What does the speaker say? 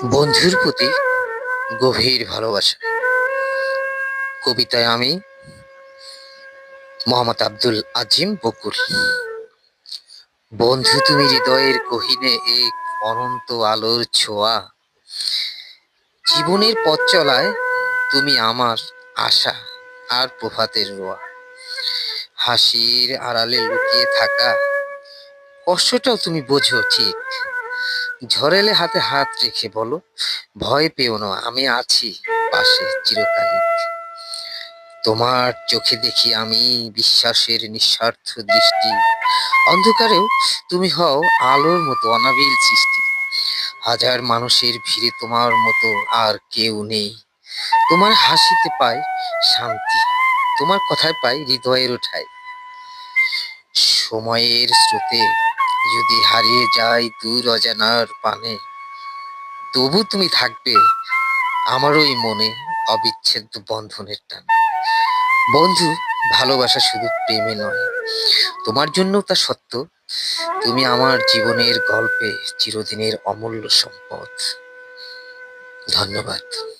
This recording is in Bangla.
বন্ধুর প্রতি গভীর ভালোবাসা। কবিতায় আমি মোহাম্মদ আব্দুল আজিম বকুল। বন্ধু, তুমি হৃদয়ের গহীনে এক অনন্ত আলোর ছোঁয়া। জীবনের পথ চলায় তুমি আমার আশা আর প্রভাতের রোয়া। হাসির আড়ালে লুকিয়ে থাকা কষ্টটাও তুমি বোঝো ঠিক। ঝরেলে হাতে হাত রেখে বলো, ভয় পেও না, আমি আছি পাশে চিরকালিক তোমার চোখে দেখি আমি বিশ্বাসের নিঃস্বার্থ দৃষ্টি। অন্ধকারেও তুমি হও আলোর মতো, অনাবিল সৃষ্টি। হাজার মানুষের ভিড়ে তোমার মতো আর কেউ নেই। তোমার হাসিতে পাই শান্তি, তোমার কথায় পাই হৃদয়ের ওঠায় সময়ের স্রোতে হারিয়ে যায় দূর অজানার পানে। তবু তুমি থাকবে আমার ওই মনে অবিচ্ছেদ্য বন্ধনের টান। বন্ধু, ভালোবাসা শুধু প্রেমে নয়। তোমার জন্য তা সত্য। তুমি আমার জীবনের গল্পে চিরদিনের অমূল্য সম্পদ। ধন্যবাদ।